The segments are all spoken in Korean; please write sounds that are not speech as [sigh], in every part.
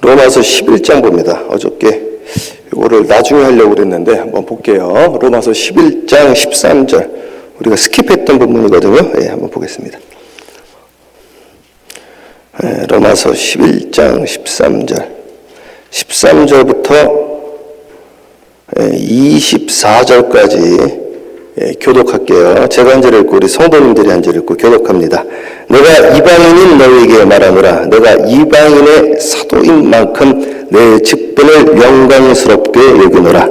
로마서 11장 봅니다. 어저께 이거를 나중에 하려고 그랬는데 한번 볼게요. 로마서 11장 13절. 우리가 스킵했던 부분이거든요. 예, 한번 보겠습니다. 예, 로마서 11장 13절. 13절부터 24절까지 예, 교독할게요. 제가 한절 읽고 우리 성도님들이 한절 읽고 교독합니다. 내가 이방인인 너에게 말하노라. 내가 이방인의 사도인 만큼 내 직분을 영광스럽게 여기노라.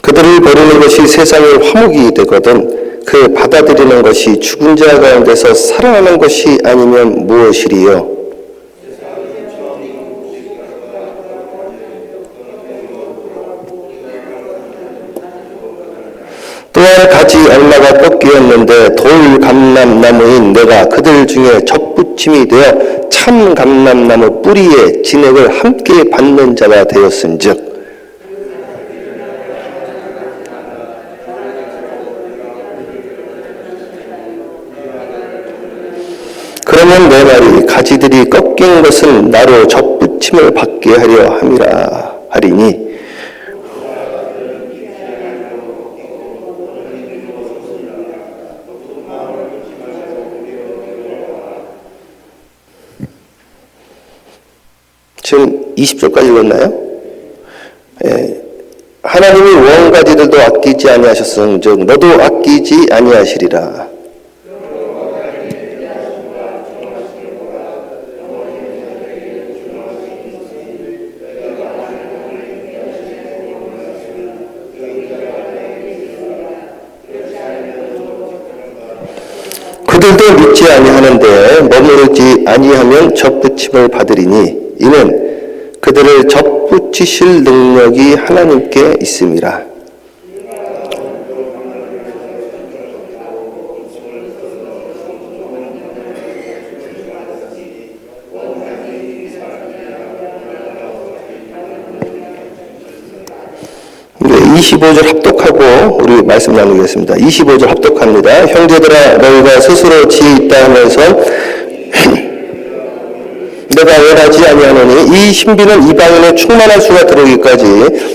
그들을 버리는 것이 세상의 화목이 되거든 그 받아들이는 것이 죽은 자 가운데서 살아나는 것이 아니면 무엇이리요? 꺾이었는데 돌 감람나무인 내가 그들 중에 접붙임이 되어 참 감람나무 뿌리에 진액을 함께 받는 자가 되었은즉. 그러면 내 말이 가지들이 꺾인 것은 나로 접붙임을 받게 하려 함이라 하리니 지금 20절까지 읽었나요? 예. 하나님이 원가지들도 아끼지 아니하셨은즉 너도 아끼지 아니하시리라. 그들도 믿지 아니하는데 머무르지 아니하면 접붙임을 받으리니 이는 그들을 접붙이실 능력이 하나님께. 네, 25절 합독하고 우리 말씀 나누겠습니다. 25절 합독합니다. 형제들아 너희가 스스로 지혜 있다 하면서 내가 원하지 아니하노니 이 신비는 이방인의 충만한 수가 들어오기까지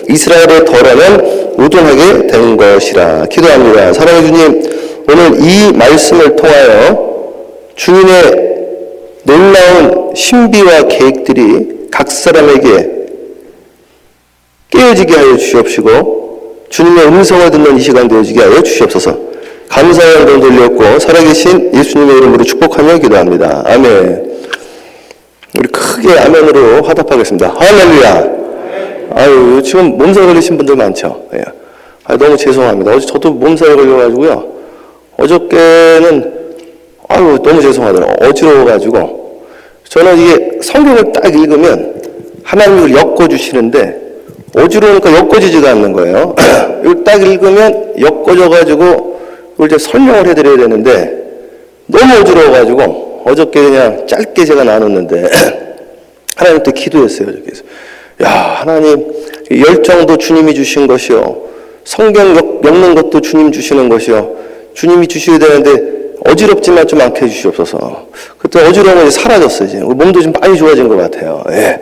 이스라엘의 덜어는 우둔하게 된 것이라 기도합니다. 사랑해 주님 오늘 이 말씀을 통하여 주님의 놀라운 신비와 계획들이 각 사람에게 깨어지게 하여 주시옵시고 주님의 음성을 듣는 이 시간 되어지게 하여 주시옵소서 감사의 영광 돌렸고 살아계신 예수님의 이름으로 축복하며 기도합니다. 아멘 크게 아멘으로 화답하겠습니다. 할렐루야 아유 지금 몸살 걸리신 분들 많죠. 예. 아, 너무 죄송합니다. 어제 저도 몸살 걸려가지고요. 어저께는 아유 너무 죄송하더라고요. 어지러워가지고 저는 이게 성경을 딱 읽으면 하나님을 엮어주시는데 어지러우니까 엮어지지가 않는 거예요. [clears throat] 이걸 딱 읽으면 엮어져가지고 이걸 이제 설명을 해드려야 되는데 너무 어지러워가지고 어저께 그냥 짧게 제가 나눴는데 [clears throat] 하나님한테 기도했어요. 저기서 야 하나님 열정도 주님이 주신 것이요 성경 역, 는 것도 주님 주시는 것이요 주님이 주셔야 되는데 어지럽지만 좀 않게 해주시옵소서. 그때 이제 사라졌어요. 이제 몸도 좀 많이 좋아진 것 같아요. 예.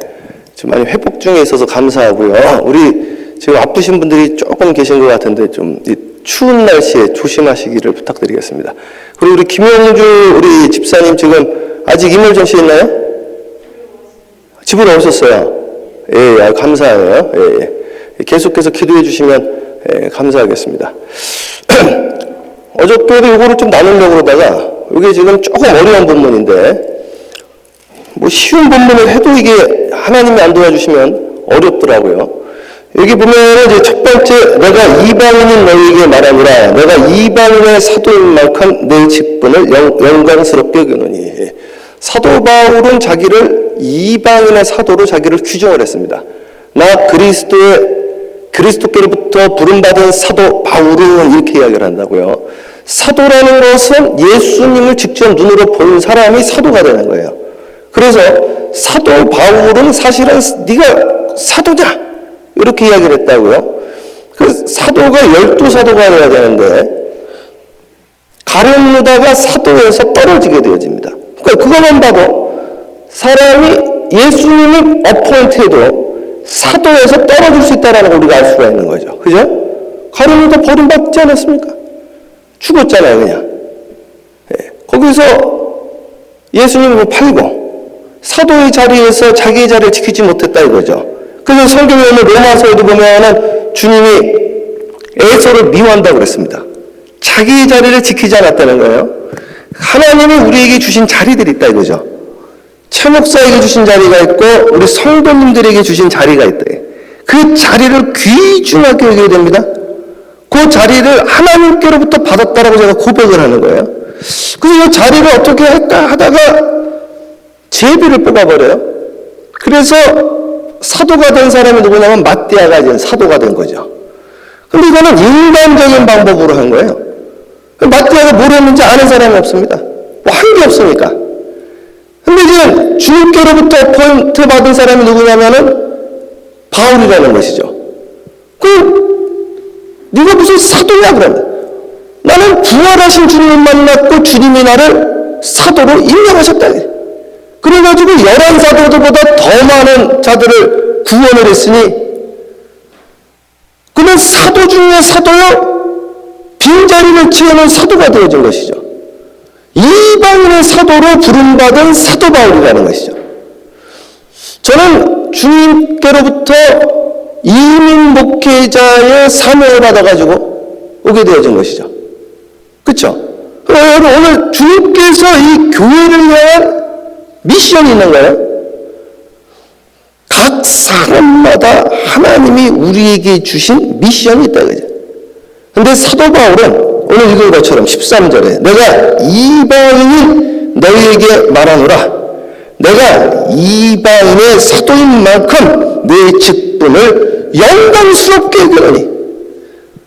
지금 많이 회복 중에 있어서 감사하고요. 우리 지금 아프신 분들이 조금 계신 것 같은데 좀 추운 날씨에 조심하시기를 부탁드리겠습니다. 그리고 우리 김영주 우리 집사님 지금 아직 이물전 씨 있나요? 집으로 오셨어요. 예, 예, 감사해요. 예, 예. 계속해서 기도해 주시면 예, 감사하겠습니다. [clears throat] 어저께도 이거를 좀 나누려고 그러다가 이게 지금 조금 어려운 본문인데 뭐 쉬운 본문을 해도 이게 하나님이 안 도와주시면 어렵더라고요. 여기 보면 이제 첫 번째 내가 이방인인 너희에게 말하노라 내가 이방인의 사도인 만큼 내 직분을 영, 영광스럽게 여기노니 사도 바울은 자기를 이방인의 사도로 자기를 규정을 했습니다. 나 그리스도의 그리스도께로부터 부름받은 사도 바울은 이렇게 이야기를 한다고요. 사도라는 것은 예수님을 직접 눈으로 본 사람이 사도가 되는 거예요. 그래서 사도 바울은 사실은 네가 사도냐 이렇게 이야기를 했다고요. 그 사도가 열두 사도가 돼야 되는데 자가 사도에서 떨어지게 되어집니다. 그러니까 그것만 봐도 사람이 예수님을 어포인트해도 사도에서 떨어질 수 있다는 걸 우리가 알 수가 있는 거죠. 그죠? 가룟유다 버림받지 않았습니까? 죽었잖아요, 그냥. 예. 거기서 예수님을 팔고 사도의 자리에서 자기의 자리를 지키지 못했다 이거죠. 그래서 성경에 있는 로마서에도 보면은 주님이 에서를 미워한다고 그랬습니다. 자기의 자리를 지키지 않았다는 거예요. 하나님이 우리에게 주신 자리들이 있다 이거죠. 최 목사에게 주신 자리가 있고 우리 성도님들에게 주신 자리가 있다. 그 자리를 귀중하게 여겨야 됩니다. 그 자리를 하나님께로부터 받았다라고 제가 고백을 하는 거예요. 그래서 이 자리를 어떻게 할까 하다가 제비를 뽑아버려요. 그래서 사도가 된 사람이 누구냐면 마띠아가 이제 사도가 된 거죠. 근데 이거는 인간적인 방법으로 한 거예요. 마띠아가 뭘 했는지 아는 사람이 없습니다. 뭐 한 게 없으니까. 근데 이제 주님께로부터 포인트 받은 사람이 누구냐면은 바울이라는 것이죠. 그 네가 무슨 사도냐 그러면 나는 부활하신 주님을 만났고 주님이 나를 사도로 임명하셨다. 그래가지고 열한 사도들보다 더 많은 자들을 구원을 했으니 그는 사도 중에 사도요 빈자리를 채우는 사도가 되어진 것이죠. 이방인의 사도로 부름받은 사도 바울이라는 것이죠. 저는 주님께로부터 이민 목회자의 사명을 받아가지고 오게 되어진 것이죠. 그렇죠? 여러분 오늘 주님께서 이 교회를 향한 미션이 있는 거예요. 각 사람마다 하나님이 우리에게 주신 미션이 있다 그죠. 근데 사도 바울은 오늘 읽은 것처럼 13절에 내가 이방인이 너희에게 말하노라. 내가 이방인의 사도인 만큼 내 직분을 영광스럽게 여기노니.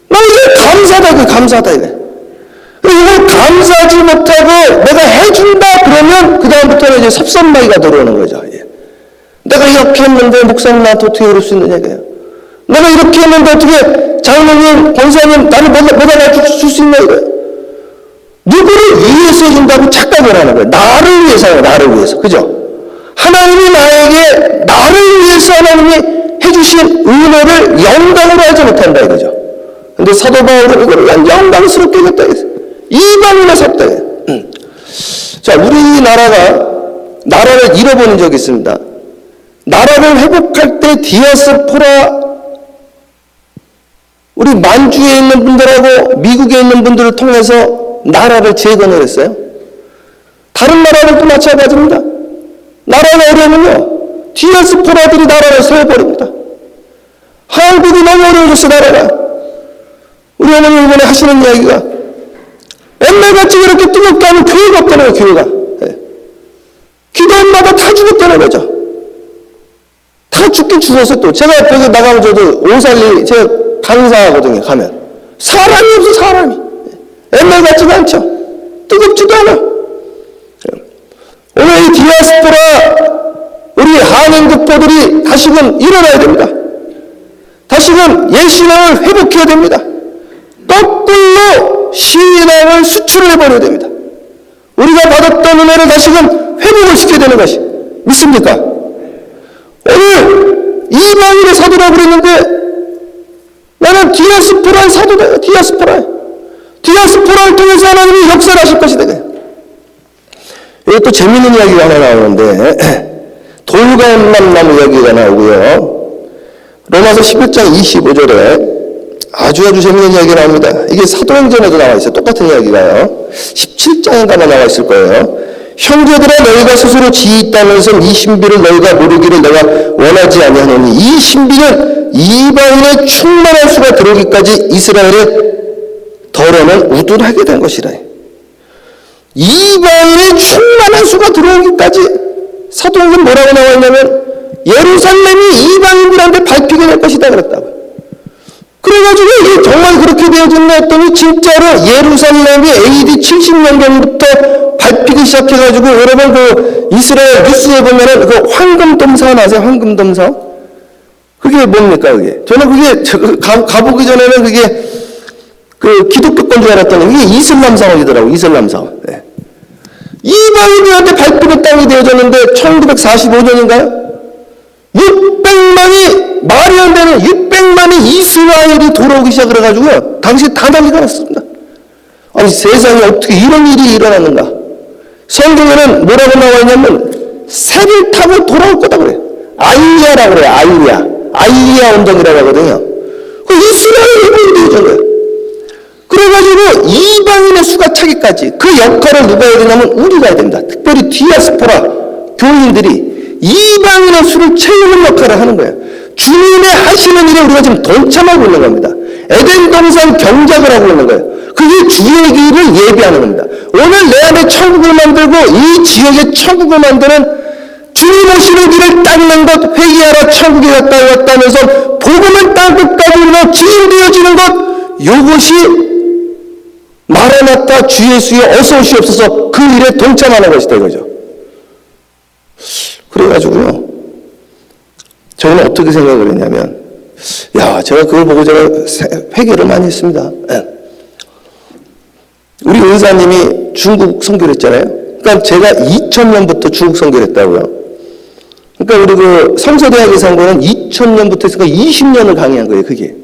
나 이게 감사다, 그 감사다, 이게. 이걸 감사하지 못하고 내가 해준다 그러면 그 다음부터는 이제 섭섭마이가 들어오는 거죠. 예. 내가 이렇게 했는데 목사님 나한테 어떻게 그럴 수 있느냐. 내가 이렇게 했는데 어떻게 장로님, 권사님 나를 못, 못 알아줄 이거예요. 누구를 위해서 해준다고 착각을 하는 거예요. 나를 위해서요, 나를 위해서. 그죠? 하나님이 나에게 나를 위해서 하나님이 해주신 은혜를 영광으로 하지 못한다 이거죠. 근데 사도 바울은 이걸 영광스럽게 했다 이거죠. 이방인의 섭다. 음. 자, 우리나라가 나라를 잃어버린 적이 있습니다. 나라를 회복할 때 디아스포라 우리 만주에 있는 분들하고 미국에 있는 분들을 통해서 나라를 재건을 했어요. 다른 나라들도 마찬가지입니다. 나라가 어려우면요. 디아스포라들이 나라를 세워버립니다. 한국이 너무 어려워졌어, 나라가. 우리 어머니 이번에 하시는 이야기가 옛날같이 그렇게 뜨겁게 하면 교회가 없다는 거예요, 교회가. 예. 기도원마다 다 죽었다는 거죠. 다 죽긴 죽었어, 또. 제가 여기 나가면 저도 오살리, 제가 강사하거든요, 가면. 사람이 없어, 사람이. 예. 옛날 같지가 않죠. 뜨겁지도 않아. 예. 오늘 이 디아스포라, 우리 한인교포들이 다시금 일어나야 됩니다. 다시금 예신앙을 회복해야 됩니다. 거꾸로 신앙을 수출해버려야 됩니다. 우리가 받았던 은혜를 다시금 회복을 시켜야 되는 것이 믿습니까? 오늘 이방인의 사도라고 그랬는데 나는 디아스포라의 사도다. 디아스포라. 디아스포라를 통해서 하나님이 역사를 하실 것이다. 여기 또 재밌는 이야기가 하나 나오는데 [clears throat] 돌감만 나무 이야기가 나오고요. 로마서 11장 25절에 아주 아주 재밌는 이야기가 나옵니다. 이게 사도행전에도 나와 있어요. 똑같은 이야기가요. 17장인가만 나와 있을 거예요. 형제들아 너희가 스스로 지혜 있다면서 이 신비를 너희가 모르기를 내가 원하지 아니하노니 이 신비는 이방인의 충만한 수가 들어오기까지 이스라엘의 덜어는 우둔하게 된 것이라. 이방인의 충만한 수가 들어오기까지 사도행전 뭐라고 나와 있냐면 예루살렘이 이방인들한테 밟히게 될 것이다 그랬다고. 그래가지고 정말 그렇게 되어졌나 했더니 진짜로 예루살렘이 AD 70년경부터 밟히기 시작해가지고 여러분 그 이스라엘 뉴스에 보면은 그 황금돔 사원 아세요? 황금돔 사원? 그게 뭡니까 그게? 저는 그게 저- 가, 가보기 전에는 그게 그 기독교권 줄 알았더니 이게 이슬람 사원이더라고, 이슬람 사원. 네. 이방인들한테 발톱의 땅이 되어졌는데 1945년인가요? 600만이 말이 안 되는 600만이 이스라엘이 돌아오기 시작을 해가지고요. 당시 다 난리가 났습니다. 아니 세상에 어떻게 이런 일이 일어났는가? 성경에는 뭐라고 나와 있냐면 새를 타고 돌아올 거다 그래요. 아이리아라고 그래요. 아이리 아. 아이리아 운동이라고 하거든요. 그 되어진 거예요. 그래가지고 이방인의 수가 차기까지 그 역할을 누가 해야 되냐면 우리가 해야 됩니다. 특별히 디아스포라 교인들이 이방인의 수를 채우는 역할을 하는 거예요. 주님의 하시는 일에 우리가 지금 동참하고 있는 겁니다. 에덴 동산 경작을 하고 있는 거예요. 그게 주의 길을 예비하는 겁니다. 오늘 내 안에 천국을 만들고 이 지역에 천국을 만드는 주님 오시는 길을 닦는 것, 회개하라 천국에 가까이 왔다면서 복음을 땅 끝까지 이루어 지연되어지는 것, 이것이 마라나타 주 예수의 어서 오시옵소서 그 일에 동참하는 것이다 이거죠. 그래가지고요. 저는 어떻게 생각을 했냐면, 야, 제가 그걸 보고 제가 회개를 많이 했습니다. 예. 우리 은사님이 중국 선교를 했잖아요. 그러니까 제가 2000년부터 중국 선교를 했다고요. 그러니까 우리 그 성서대학에 산 거는 2000년부터 했으니까 20년을 강의한 거예요, 그게.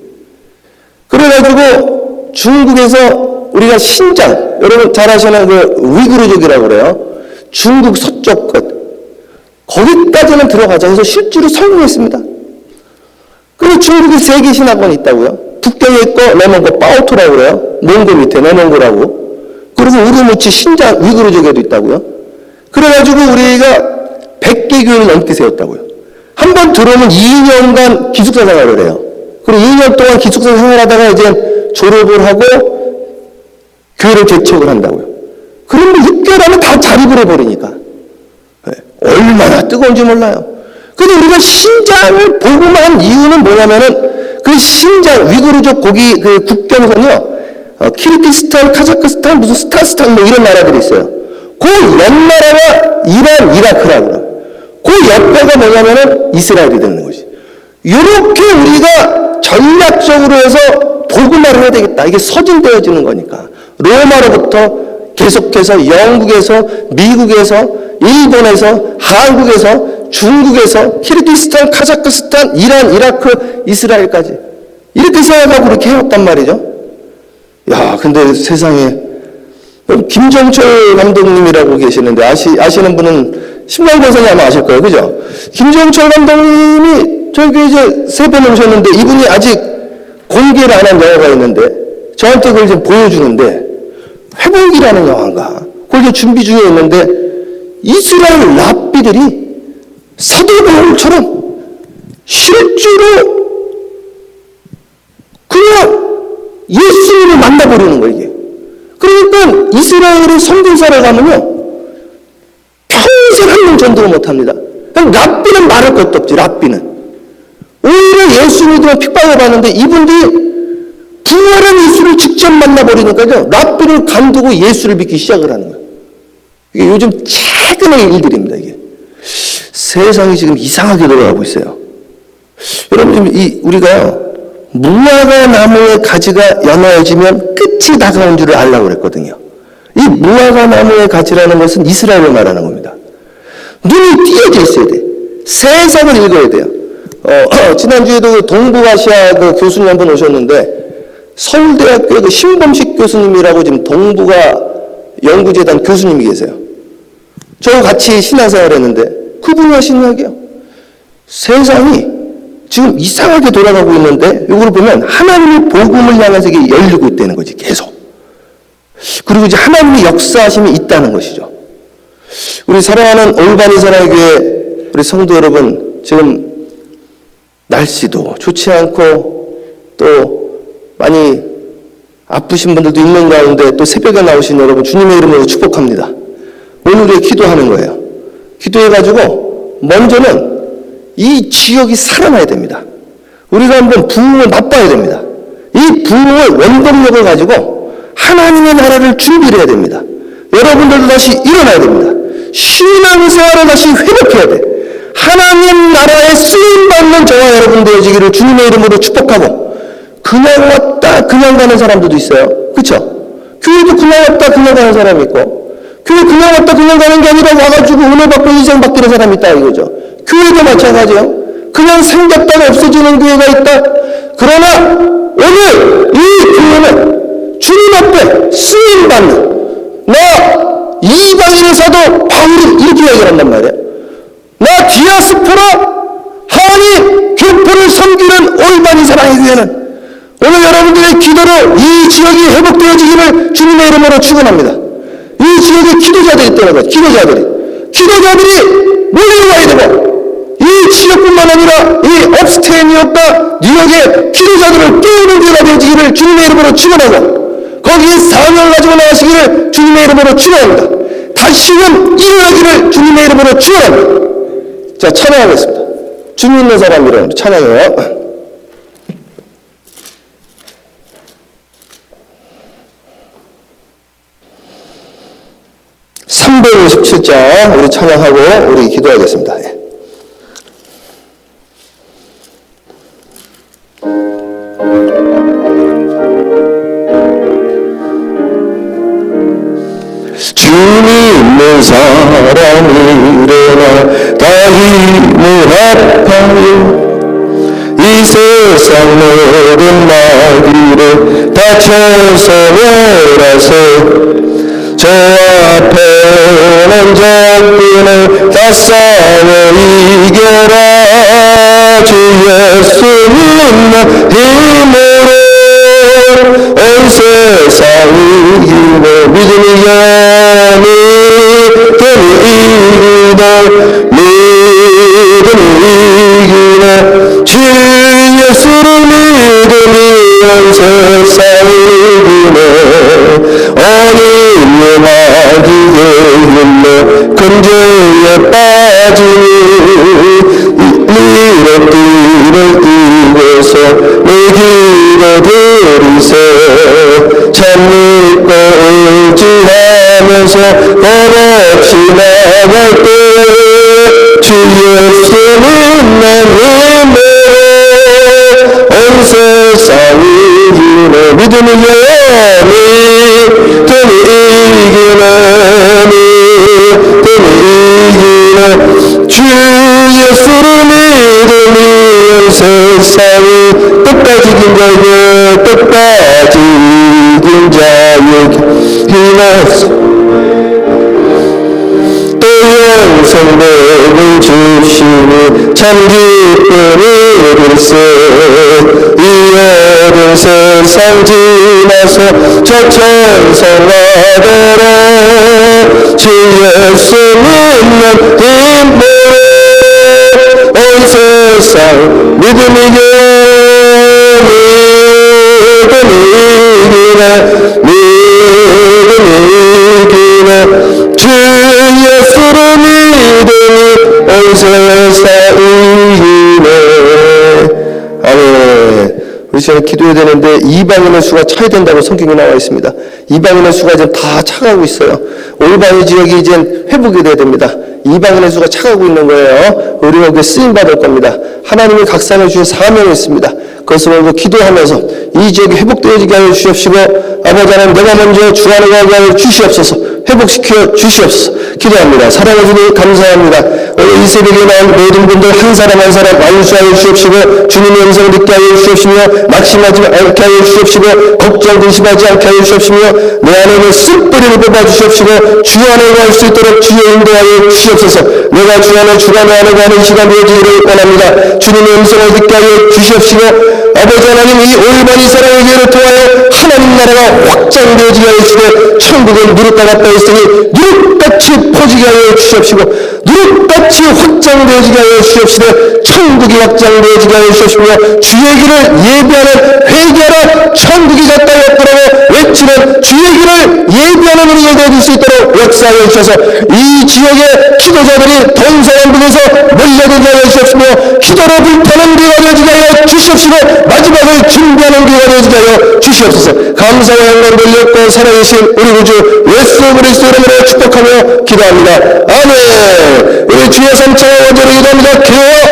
그래가지고 중국에서 우리가 신장, 여러분 잘 아시는 그 위구르족이라고 그래요. 중국 서쪽 끝. 거기까지는 들어가자 해서 실제로 성공했습니다. 그리고 중국에 세계 신학원이 있다고요. 북경에 있고 내몽고 빠오토라고 그래요. 몽고 밑에 내몽고라고. 그리고 우르무치 신장 위구르족에도 있다고요. 그래가지고 우리가 100개 교회를 넘게 세웠다고요. 한 번 들어오면 2년간 기숙사 생활을 해요. 그리고 2년 동안 기숙사 생활하다가 이제 졸업을 하고 교회를 개척을 한다고요. 그러면 6개월 하면 다 자립을 해버리니까. 네. 얼마나 뜨거운지 몰라요. 근데 우리가 신장을 보고만 이유는 뭐냐면은 그 신장, 위구르족 거기 그 국경선요, 어, 키르기스탄, 카자흐스탄, 무슨 스타스탄 뭐 이런 나라들이 있어요. 그 옆나라가 이란, 이라크라고요. 그 옆에가 뭐냐면은 이스라엘이 되는 거지. 이렇게 우리가 전략적으로 해서 복음화를 해야 되겠다. 이게 서진되어지는 거니까. 로마로부터 계속해서 영국에서, 미국에서, 일본에서, 한국에서, 중국에서, 키르기스탄, 카자흐스탄, 이란, 이라크, 이스라엘까지. 이렇게 생각하고 그렇게 해왔단 말이죠. 야, 근데 세상에 김정철 감독님이라고 계시는데 아시, 아시는 분은 신방권선이 아마 아실 거예요. 그죠? 김정철 감독님이 저기 이제 세 번 오셨는데 이분이 아직 공개를 안 한 영화가 있는데 저한테 그걸 좀 보여주는데 회복이라는 영화인가. 그걸 이제 준비 중에 있는데 이스라엘 랍비들이 사도 바울처럼 실제로 그냥 예수님을 만나버리는 거예요, 이게. 그러니까 이스라엘의 선교사를 가면요, 전도를 못 합니다. 그냥 랍비는 말할 것도 없지, 랍비는. 오히려 예수 믿으면 핍박을 받는데 이분들이 부활한 예수를 직접 만나버리니까요, 랍비를 간두고 예수를 믿기 시작을 하는 거예요. 이게 요즘 최근의 일들입니다, 이게. 세상이 지금 이상하게 돌아가고 있어요. 여러분, 이, 우리가요, 무화과 나무의 가지가 연화해지면 끝이 다가온 줄을 알라고 그랬거든요. 이 무화과 나무의 가지라는 것은 이스라엘을 말하는 겁니다. 눈이 띄어져 있어야 돼. 세상을 읽어야 돼요. 어, [clears throat] 지난주에도 그 동북아시아 그 교수님 한 분 오셨는데 서울대학교 그 신범식 교수님이라고 지금 동북아 연구재단 교수님이 계세요. 저와 같이 신앙생활 했는데 그분이 하신 이야기요. 세상이 지금 이상하게 돌아가고 있는데 이걸 보면 하나님의 복음을 향한 세계 열리고 있다는 거지 계속. 그리고 이제 하나님의 역사하심이 있다는 것이죠. 우리 사랑하는 올바니 사랑교회 우리 성도 여러분 지금 날씨도 좋지 않고 또 많이 아프신 분들도 있는 가운데 또 새벽에 나오신 여러분 주님의 이름으로 축복합니다. 오늘의 기도하는 거예요. 기도해가지고 먼저는 이 지역이 살아나야 됩니다. 우리가 한번 부흥을 맛봐야 됩니다. 이 부흥을 원동력을 가지고 하나님의 나라를 준비를 해야 됩니다. 여러분들도 다시 일어나야 됩니다. 신앙생활을 다시 회복해야 돼. 하나님 나라에 쓰임받는 저와 여러분 되어지기를 주님의 이름으로 축복하고 그냥 왔다 그냥 가는 사람들도 있어요. 그쵸? 교회도 그냥 왔다 그냥 가는 사람이 있고 교회 그냥 왔다 그냥 가는 게 아니라 와가지고 은혜 받고 인생 바뀌는 사람이 있다 이거죠. 교회도 마찬가지예요. 그냥 생겼다가 없어지는 교회가 있다. 그러나 오늘 이 교회는 주님 앞에 쓰임받는 나 이방인에서도 바울이 이렇게 이야기를 한단 말이야. 나 디아스포라 하나님 교포를 섬기는 올바른 교회는 오늘 여러분들의 기도로 이 지역이 회복되어지기를 주님의 이름으로 축원합니다. 이 지역에 기도자들이 있다는. 기도자들이. 기도자들이 몰려와야 되고 이 지역뿐만 아니라 이 업스테이니어과 뉴욕의 기도자들을 깨우는 교회가 되어지기를 주님의 이름으로 축원하고 거기에 사명을 가지고 나가시기를 주님의 이름으로 축원합니다. 다시금 일어나기를 주님의 이름으로 축원합니다. 자 찬양하겠습니다. 주님 있는 사람 이름으로 찬양해요. 357장 우리 찬양하고 우리 기도하겠습니다. 주님 있는 사람이 일어나 다 힘을 합하여 이 세상 모든 마귀를 다쳐서 열어서 저 앞에는 적군을 다 싸워 이겨라. 주 예수 믿는 힘으로 온 세상이 이기고 믿음이 온 세상이 끝까지 긴 자에게 끝까지 긴 자에게 힘을 또 영생복을 주시니 참 기쁨이 일세 이 어린 세상 지나서 저 천성 아들아 주 예수 믿는 온 세상 믿음이 믿음이 이기네 믿음이 이기네 주 예수를 믿음이 온 세상 이기네 아멘 우리 지금 기도해야 되는데 이방인의 수가 차야 된다고 성경에 나와 있습니다. 이방인의 수가 지금 다 차가고 있어요. 올바른 지역이 이제 회복이 돼야 됩니다. 이방인의 수가 차가고 있는 거예요. 우리가 그게 쓰임 받을 겁니다. 하나님이 각산해 주신 사명이 있습니다. 그것을 먼저 기도하면서 이 지역이 회복되어지게 하여 주시옵시고 아버지 하나님 내가 먼저 주하는 가게 주시옵소서 회복시켜 주시옵소서 기도합니다. 사랑해 주님 감사합니다. 오늘 이 새벽에 나온 모든 분들 한 사람 한 사람 완수하여 주시옵시고 주님의 음성을 듣게 하여 주시옵시며 낙심하지 않게 하여 주시옵시고 걱정 근심하지 않게 하여 주시옵시며 내 안에 있는 쓴뿌리를 뽑아 주시옵시고 주 안에 갈수 있도록 주의 인도하여 주시옵소서 내가 주 안에 주관을 안에 가는 시간 되어지기를 원합니다. 주님의 음성을 듣게 하여 주시옵시고 아버지 하나님 이 올바른 사랑의 교회를 통하여 하나님 나라가 확장되어지게 하여 주시고 천국은 누룩과 같다 있으니 누룩같이 퍼지게 하여 주시옵시고 누룩같이 확장되어지게 하여 주시옵시되 천국이 확장되어지게 하여 주시옵시며 주의 길을 예비하는 회개하라 천국이 가까이 왔더라고 외치는 주의 길을 예비하는 우리가 되어줄 수 있도록 역사하여 주셔서 이 지역의 기도자들이 동서남 북에서 몰려들게 하여 주시옵시며 기도로 불타는 교회가 되어지게 하여 주시옵시고 마지막을 준비하는 교회가 되어지게 하여 주시옵소서. 감사와 영광 돌렸고 살아계신 우리 구주 예수 그리스도 이름으로 축복하며 기도합니다. 아멘. 우리 주의 삼창을 원죄로 기도합니다